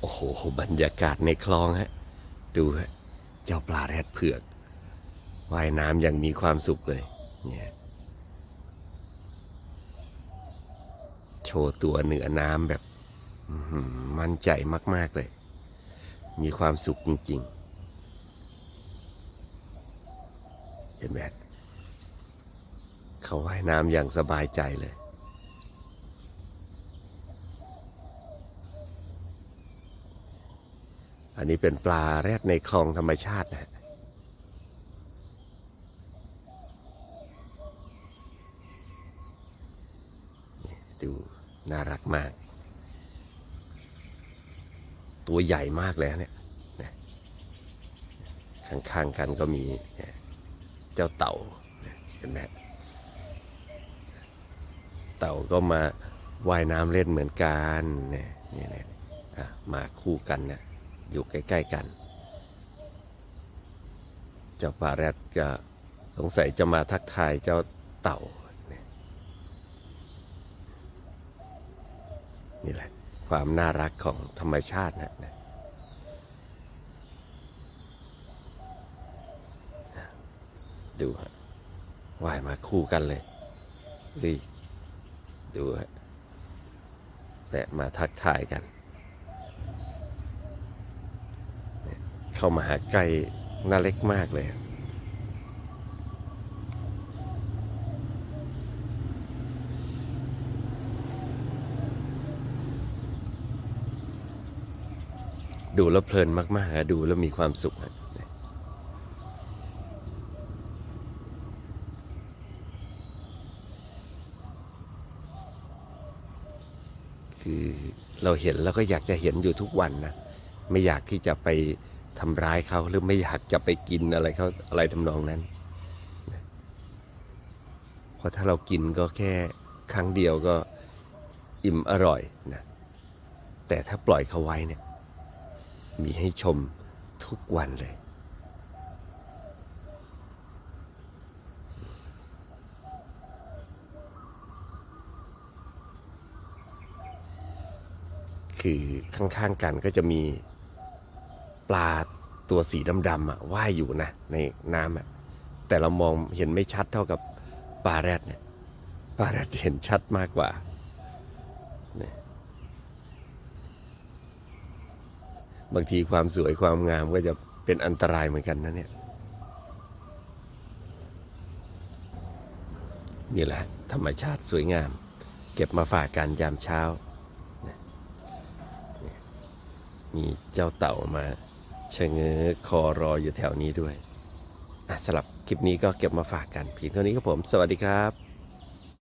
โอ้โห บรรยากาศในคลองฮะ ดูฮะ เจ้าปลาแรดเผือก ว่ายน้ำอย่างมีความสุขเลย เนี่ย โชว์ตัวเหนือน้ำแบบ มั่นใจมาก ๆ เลย มีความสุขจริง ๆ เห็นไหมเขาว่ายน้ำอย่างสบายใจเลย อันนี้เป็นปลาแรดในคลองธรรมชาตินะฮะดูน่ารักมาก ตัวใหญ่มากเลยนะเนี่ย ข้างๆกันก็มีเนี่ยเจ้าเต่าเห็นไหมเต่าก็มาว่ายน้ำเล่นเหมือนกันเนี่ยเนี่มาคู่กันเนี่ย อยู่ใกล้ ๆ กัน เจ้าปลาแรดก็สงสัยจะมาทักทายเจ้าเต่าเนี่ยแหละ ความน่ารักของธรรมชาตินะนะดูฮะว่ายมาคู่กันเลยเฮ้ยดูฮะและมาทักทายกัน เข้ามาหาใกล้น่าเล็กมากเลย ดูแล้วเพลินมากๆดูแล้วมีความสุขอะคือเราเห็นแล้วก็อยากจะเห็นอยู่ทุกวันนะ ไม่อยากที่จะไป ทำร้ายเขาหรือไม่อยากจะไปกินอะไรเขาอะไรทำนองนั้น เพราะถ้าเรากินก็แค่ครั้งเดียวก็อิ่มอร่อยนะแต่ถ้าปล่อยเขาไว้เนี่ยมีให้ชมทุกวันเลย คือข้างๆกันก็จะมี ปลาตัวสีดำๆอะว่ายอยู่นะในน้ำอะแต่เรามองเห็นไม่ชัดเท่ากับปลาแรดเนี่ยปลาแรดเห็นชัดมากกว่าเนี่ยบางทีความสวยความงามก็จะเป็นอันตรายเหมือนกันนะเนี่ยนี่แหละ ธรรมชาติสวยงาม เก็บมาฝากกันยามเช้า มีเจ้าเต่ามา ชะเง้อคอรออยู่แถวนี้ด้วยอะสำหรับคลิปนี้ก็เก็บมาฝากกันเพียงเท่านี้ครับผม สวัสดีครับ